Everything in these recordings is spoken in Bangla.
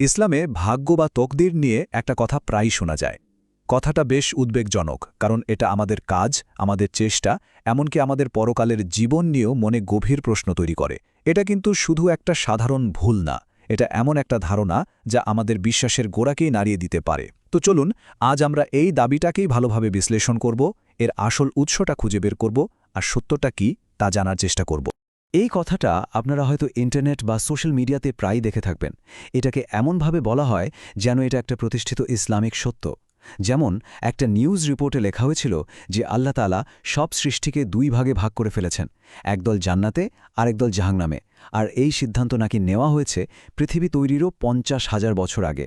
ইসলামে ভাগ্য বা তকদির নিয়ে একটা কথা প্রায়ই শোনা যায়। কথাটা বেশ উদ্বেগজনক, কারণ এটা আমাদের কাজ, আমাদের চেষ্টা, এমনকি আমাদের পরকালের জীবন নিয়েও মনে গভীর প্রশ্ন তৈরি করে। এটা কিন্তু শুধু একটা সাধারণ ভুল না, এটা এমন একটা ধারণা যা আমাদের বিশ্বাসের গোড়াকেই নাড়িয়ে দিতে পারে। তো চলুন, আজ আমরা এই দাবিটাকেই ভালোভাবে বিশ্লেষণ করব, এর আসল উৎসটা খুঁজে বের করব, আর সত্যটা কি তা জানার চেষ্টা করব। এই কথাটা আপনারা হয়তো ইন্টারনেট বা সোশ্যাল মিডিয়াতে প্রায় দেখে থাকবেন। এটাকে এমনভাবে বলা হয় যেন এটা একটা প্রতিষ্ঠিত ইসলামিক সত্য। যেমন, একটা নিউজ রিপোর্টে লেখা হয়েছিল যে আল্লাহ তালা সব সৃষ্টিকে দুই ভাগে ভাগ করে ফেলেছেন একদল জান্নাতে আর একদল জাহাংনামে আর এই সিদ্ধান্ত নাকি নেওয়া হয়েছে পৃথিবী তৈরিরও পঞ্চাশ হাজার বছর আগে।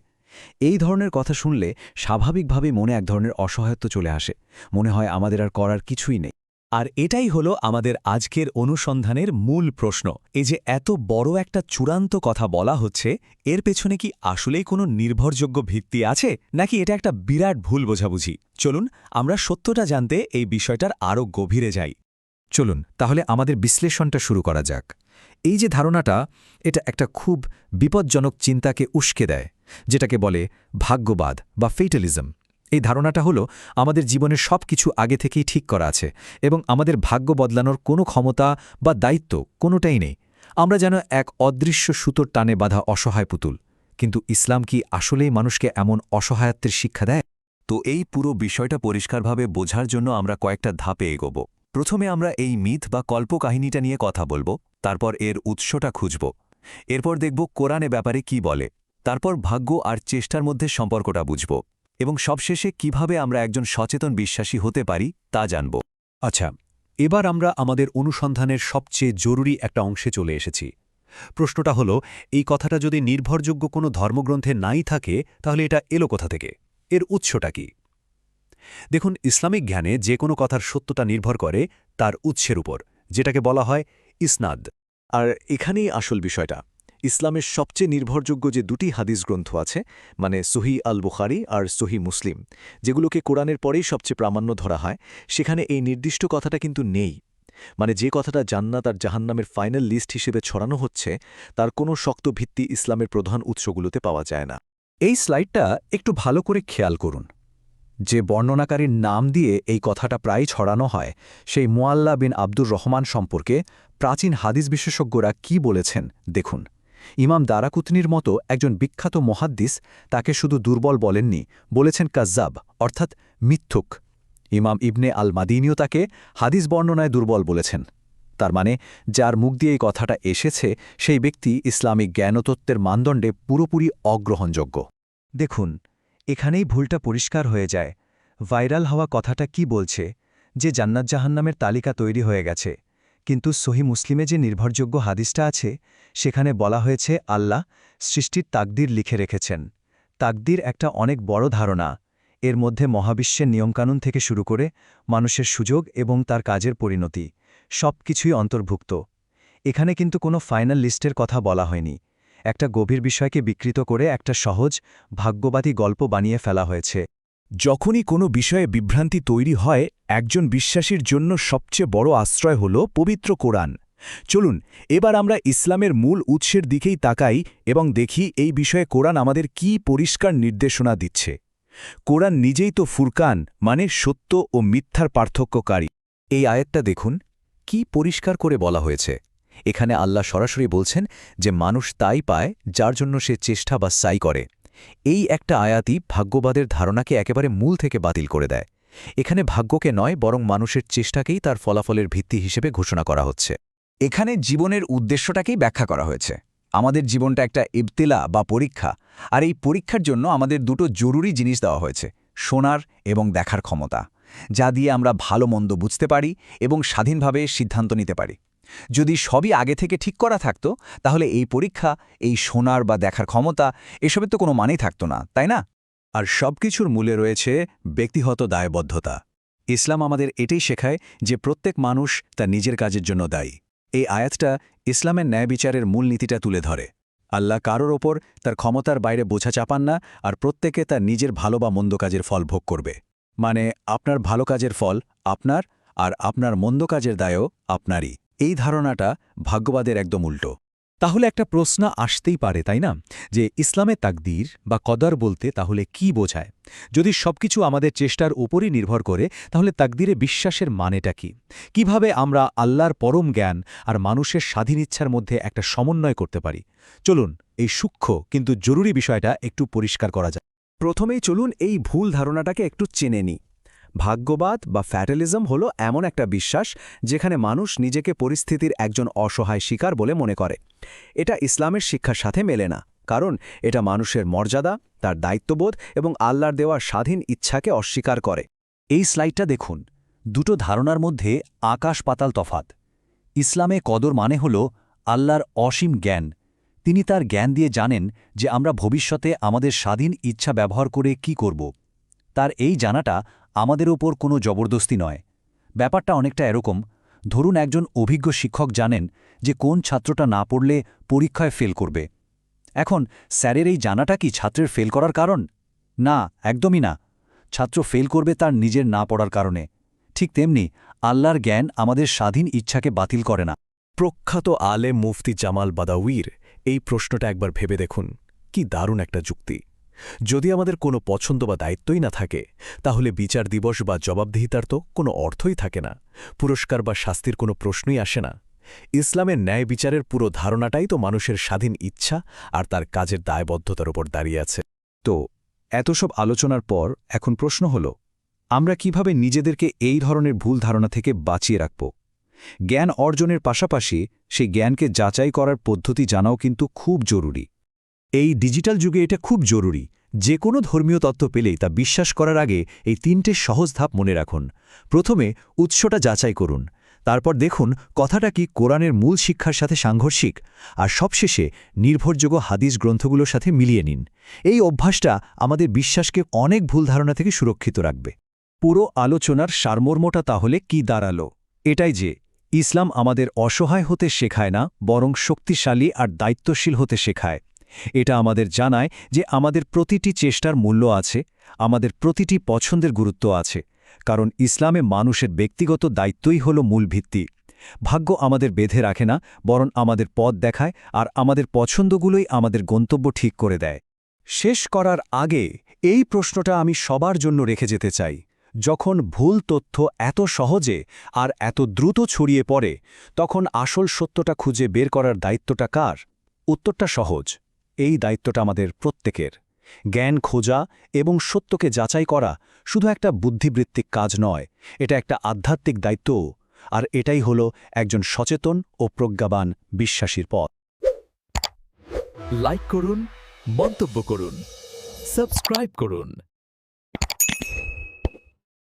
এই ধরনের কথা শুনলে স্বাভাবিকভাবেই মনে এক ধরনের অসহায়ত্ব চলে আসে। মনে হয় আমাদের আর করার কিছুই নেই। আর এটাই হলো আমাদের আজকের অনুসন্ধানের মূল প্রশ্ন। এ যে এত বড় একটা চূড়ান্ত কথা বলা হচ্ছে, এর পেছনে কি আসলেই কোনো নির্ভরযোগ্য ভিত্তি আছে, নাকি এটা একটা বিরাট ভুল বোঝাবুঝি? চলুন, আমরা সত্যটা জানতে এই বিষয়টার আরও গভীরে যাই। চলুন, তাহলে আমাদের বিশ্লেষণটা শুরু করা যাক। এই যে ধারণাটা, এটা একটা খুব বিপজ্জনক চিন্তাকে উস্কে দেয়, যেটাকে বলে ভাগ্যবাদ বা ফেটালিজম এই ধারণাটা হলো, আমাদের জীবনের সব কিছু আগে থেকেই ঠিক করা আছে এবং আমাদের ভাগ্য বদলানোর কোনো ক্ষমতা বা দায়িত্ব কোনোটাই নেই। আমরা যেন এক অদৃশ্য সুতোর টানে বাঁধা অসহায় পুতুল। কিন্তু ইসলাম কি আসলেই মানুষকে এমন অসহায়ত্বের শিক্ষা দেয়? তো এই পুরো বিষয়টা পরিষ্কারভাবে বোঝার জন্য আমরা কয়েকটা ধাপে এগোব। প্রথমে আমরা এই মিথ বা কল্পকাহিনীটা নিয়ে কথা বলব, তারপর এর উৎসটা খুঁজব। এরপর দেখব কোরআনে ব্যাপারে কি বলে। তারপর ভাগ্য আর চেষ্টার মধ্যে সম্পর্কটা বুঝব। এবং সবশেষে কীভাবে আমরা একজন সচেতন বিশ্বাসী হতে পারি তা জানব। আচ্ছা এবার আমরা আমাদের অনুসন্ধানের সবচেয়ে জরুরি একটা অংশে চলে এসেছি। প্রশ্নটা হলো, এই কথাটা যদি নির্ভরযোগ্য কোনো ধর্মগ্রন্থে নাই থাকে, তাহলে এটা এলো কোথা থেকে? এর উৎসটা কি? দেখুন, ইসলামিক জ্ঞানে যে কোনো কথার সত্যতা নির্ভর করে তার উৎসের উপর, যেটাকে বলা হয় ইসনাদ। আর এখানেই আসল বিষয়টা। ইসলামের সবচেয়ে নির্ভরযোগ্য যে দুটি হাদিস গ্রন্থ আছে মানে সহি আল বুখারি আর সহি মুসলিম, যেগুলোকে কোরআনের পরেই সবচেয়ে প্রামাণ্য ধরা হয়, সেখানে এই নির্দিষ্ট কথাটা কিন্তু নেই। মানে যে কথাটা জান্নাত আর জাহান্নামের ফাইনাল লিস্ট হিসেবে ছড়ানো হচ্ছে, তার কোনো শক্ত ভিত্তি ইসলামের প্রধান উৎসগুলোতে পাওয়া যায় না। এই স্লাইডটা একটু ভালো করে খেয়াল করুন। যে বর্ণনাকারীর নাম দিয়ে এই কথাটা প্রায় ছড়ানো হয়, সেই মোয়াল্লা বিন আব্দুর রহমান সম্পর্কে প্রাচীন হাদিস বিশেষজ্ঞরা কি বলেছেন, দেখুন। ইমাম দারাকুতনির মতো একজন বিখ্যাত মহাদ্দিস তাকে শুধু দুর্বল বলেননি, বলেছেন কাজ্জাব, অর্থাৎ মিথ্যুক। ইমাম ইবনে আল মাদিনীয় তাকে হাদিস বর্ণনায় দুর্বল বলেছেন। তার মানে যার মুখ দিয়ে এই কথাটা এসেছে, সেই ব্যক্তি ইসলামিক জ্ঞানতত্ত্বের মানদণ্ডে পুরোপুরি অগ্রহণযোগ্য। দেখুন, এখানেই ভুলটা পরিষ্কার হয়ে যায়। ভাইরাল হওয়া কথাটা কি বলছে, যে জান্নাত জাহান্নামের তালিকা তৈরি হয়ে গেছে। কিন্তু সহি মুসলিমে যে নির্ভরযোগ্য হাদিসটা আছে, সেখানে বলা হয়েছে, আল্লাহ সৃষ্টির তাকদির লিখে রেখেছেন। তাকদির একটা অনেক বড় ধারণা। এর মধ্যে মহাবিশ্বের নিয়মকানুন থেকে শুরু করে মানুষের সুযোগ এবং তার কাজের পরিণতি সব কিছুই অন্তর্ভুক্ত। এখানে কিন্তু কোনো ফাইনাল লিস্টের কথা বলা হয়নি। একটা গভীর বিষয়কে বিকৃত করে একটা সহজ, ভাগ্যবাদী গল্প বানিয়ে ফেলা হয়েছে। যখনই কোনো বিষয়ে বিভ্রান্তি তৈরি হয় একজন বিশ্বাসীর জন্য সবচেয়ে বড় আশ্রয় হল পবিত্র কোরআন। চলুন, এবার আমরা ইসলামের মূল উৎসের দিকেই তাকাই এবং দেখি এই বিষয়ে কোরআন আমাদের কি পরিষ্কার নির্দেশনা দিচ্ছে। কোরআন নিজেই তো ফুরকান মানে সত্য ও মিথ্যার পার্থক্যকারী। এই আয়াতটা দেখুন, কি পরিষ্কার করে বলা হয়েছে। এখানে আল্লাহ সরাসরি বলছেন যে মানুষ তাই পায় যার জন্য সে চেষ্টা বা সাই করে। এই একটা আয়াতই ভাগ্যবাদের ধারণাকে একেবারে মূল থেকে বাতিল করে দেয়। এখানে ভাগ্যকে নয়, বরং মানুষের চেষ্টাকেই তার ফলাফলের ভিত্তি হিসেবে ঘোষণা করা হচ্ছে। এখানে জীবনের উদ্দেশ্যটাকেই ব্যাখ্যা করা হয়েছে। আমাদের জীবনটা একটা ইবতিলা বা পরীক্ষা, আর এই পরীক্ষার জন্য আমাদের দুটো জরুরি জিনিস দেওয়া হয়েছে, শোনার এবং দেখার ক্ষমতা, যা দিয়ে আমরা ভালো মন্দ বুঝতে পারি এবং স্বাধীনভাবে সিদ্ধান্ত নিতে পারি। যদি সবই আগে থেকে ঠিক করা থাকতো, তাহলে এই পরীক্ষা, এই শোনার বা দেখার ক্ষমতা, এসবের তো কোনো মানেই থাকতো না, তাই না? আর সবকিছুর মূলে রয়েছে ব্যক্তিগত দায়বদ্ধতা। ইসলাম আমাদের এটাই শেখায় যে প্রত্যেক মানুষ তার নিজের কাজের জন্য দায়ী। এই আয়াতটা ইসলামের ন্যায় বিচারের মূলনীতিটা তুলে ধরে। আল্লাহ কারোর ওপর তার ক্ষমতার বাইরে বোঝা চাপান না আর প্রত্যেকে তার নিজের ভালো বা মন্দ কাজের ফল ভোগ করবে। মানে আপনার ভালো কাজের ফল আপনার আর আপনার মন্দ কাজের দায়ও আপনারই। এই ধারণাটা ভাগ্যবাদের একদম উল্টো। তাহলে একটা প্রশ্ন আসতেই পারে, তাই না? যে ইসলামে তাকদীর বা কদর বলতে তাহলে কি বোঝায়? যদি সবকিছু আমাদের চেষ্টার উপরই নির্ভর করে, তাহলে তাকদীরে বিশ্বাসের মানেটা কি? কীভাবে আমরা আল্লাহর পরম জ্ঞান আর মানুষের স্বাধীন ইচ্ছার মধ্যে একটা সমন্বয় করতে পারি? চলুন, এই সূক্ষ্ম কিন্তু জরুরি বিষয়টা একটু পরিষ্কার করা যায় প্রথমেই চলুন এই ভুল ধারণাটাকে একটু চেনে নিই। ভাগ্যবাদ বা ফ্যাটালিজম হল এমন একটা বিশ্বাস যেখানে মানুষ নিজেকে পরিস্থিতির একজন অসহায় শিকার বলে মনে করে। এটা ইসলামের শিক্ষার সাথে মেলে না, কারণ এটা মানুষের মর্যাদা, তার দায়িত্ববোধ এবং আল্লাহর দেওয়া স্বাধীন ইচ্ছাকে অস্বীকার করে। এই স্লাইডটা দেখুন। দুটো ধারণার মধ্যে আকাশ পাতাল তফাত ইসলামে কদর মানে হল আল্লাহর অসীম জ্ঞান। তিনি তার জ্ঞান দিয়ে জানেন যে আমরা ভবিষ্যতে আমাদের স্বাধীন ইচ্ছা ব্যবহার করে কি করব। তার এই জানাটা আমাদের ওপর কোনো জবরদস্তি নয়। ব্যাপারটা অনেকটা এরকম। ধরুন একজন অভিজ্ঞ শিক্ষক জানেন যে কোন ছাত্রটা না পড়লে পরীক্ষায় ফেল করবে। এখন স্যারের এই জানাটা কি ছাত্রের ফেল করার কারণ? না, একদমই না। ছাত্র ফেল করবে তার নিজের না পড়ার কারণে। ঠিক তেমনি আল্লাহর জ্ঞান আমাদের স্বাধীন ইচ্ছাকে বাতিল করে না। প্রখ্যাত আলে মুফতি জামাল বাদাউইর এই প্রশ্নটা একবার ভেবে দেখুন। কি দারুণ একটা যুক্তি। যদি আমাদের কোনো পছন্দ বা দায়িত্বই না থাকে, তাহলে বিচার দিবস বা জবাবদিহিতার তো কোনো অর্থই থাকে না, পুরস্কার বা শাস্তির কোনো প্রশ্নই আসে না। ইসলামের ন্যায় বিচারের পুরো ধারণাটাই তো মানুষের স্বাধীন ইচ্ছা আর তার কাজের দায়বদ্ধতার উপর দাঁড়িয়ে আছে। তো, এত সব আলোচনার পর এখন প্রশ্ন হল, আমরা কীভাবে নিজেদেরকে এই ধরনের ভুল ধারণা থেকে বাঁচিয়ে রাখব? জ্ঞান অর্জনের পাশাপাশি সেই জ্ঞানকে যাচাই করার পদ্ধতি জানাও কিন্তু খুব জরুরি। এই ডিজিটাল যুগে এটা খুব জরুরি। যে কোনো ধর্মীয় তত্ত্ব পেলেই তা বিশ্বাস করার আগে এই তিনটে সহজ ধাপ মনে রাখুন। প্রথমে উৎসটা যাচাই করুন। তারপর দেখুন কথাটা কি কোরআনের মূল শিক্ষার সাথে সাংঘর্ষিক, আর সবশেষে নির্ভরযোগ্য হাদিস গ্রন্থগুলোর সাথে মিলিয়ে নিন। এই অভ্যাসটা আমাদের বিশ্বাসকে অনেক ভুল ধারণা থেকে সুরক্ষিত রাখবে। পুরো আলোচনার সারমর্মটা তাহলে কি দাঁড়াল? এটাই যে, ইসলাম আমাদের অসহায় হতে শেখায় না, বরং শক্তিশালী আর দায়িত্বশীল হতে শেখায়। এটা আমাদের জানায় যে আমাদের প্রতিটি চেষ্টার মূল্য আছে, আমাদের প্রতিটি পছন্দের গুরুত্ব আছে, কারণ ইসলামে মানুষের ব্যক্তিগত দায়িত্বই হল মূল ভিত্তি। ভাগ্য আমাদের বেঁধে রাখে না, বরং আমাদের পথ দেখায় আর আমাদের পছন্দগুলোই আমাদের গন্তব্য ঠিক করে দেয়। শেষ করার আগে এই প্রশ্নটা আমি সবার জন্য রেখে যেতে চাই। যখন ভুল তথ্য এত সহজে আর এত দ্রুত ছড়িয়ে পড়ে, তখন আসল সত্যটা খুঁজে বের করার দায়িত্বটা কার? উত্তরটা সহজ। এই দায়িত্বটা আমাদের প্রত্যেকের। জ্ঞান খোঁজা এবং সত্যকে যাচাই করা শুধু একটা বুদ্ধিবৃত্তিক কাজ নয়, এটা একটা আধ্যাত্মিক দায়িত্বও, আর এটাই হল একজন সচেতন ও প্রজ্ঞাবান বিশ্বাসীর পথ। লাইক করুন, মন্তব্য করুন সাবস্ক্রাইব করুন।